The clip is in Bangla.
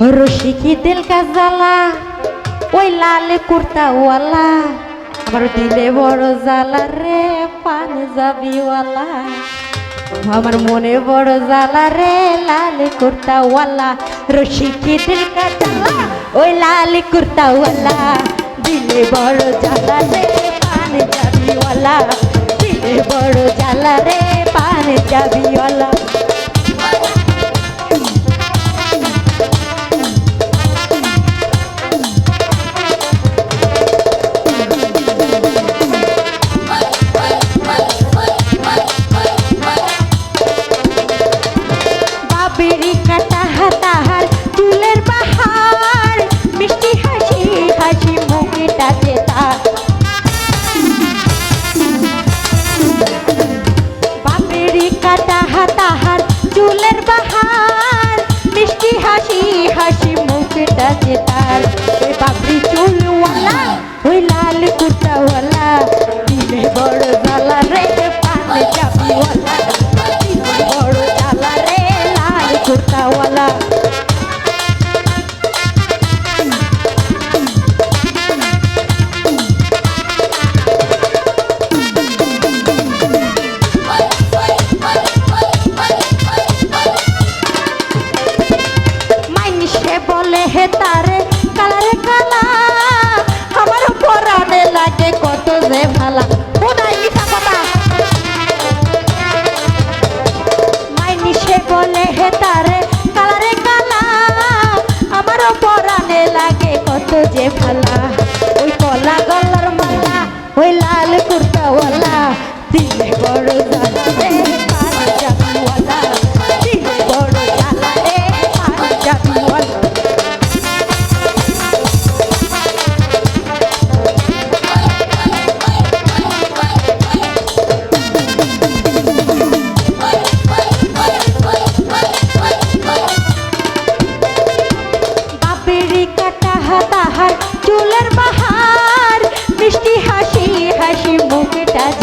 রশিকি দিল কাজালা, ওই লাল কুর্তাওয়ালা। আমার দিলে বড় জ্বালা রে পাঞ্জাবিওয়ালা আমার মনে বড় জ্বালা রে, লাল কুর্তাওয়ালা রশিকি দিল কাজালা, ওই লাল কুর্তাওয়ালা। দিলে বড় জ্বালা রে পাঞ্জাবিওয়ালা দিলে বড় জ্বালা রে পাঞ্জাবিওয়ালা বাহার মিষ্টি হাসি হাসি মুখটা যে তার। ওই কলা গলার মালা ওই লাল কুর্তাওয়ালা বড় জালা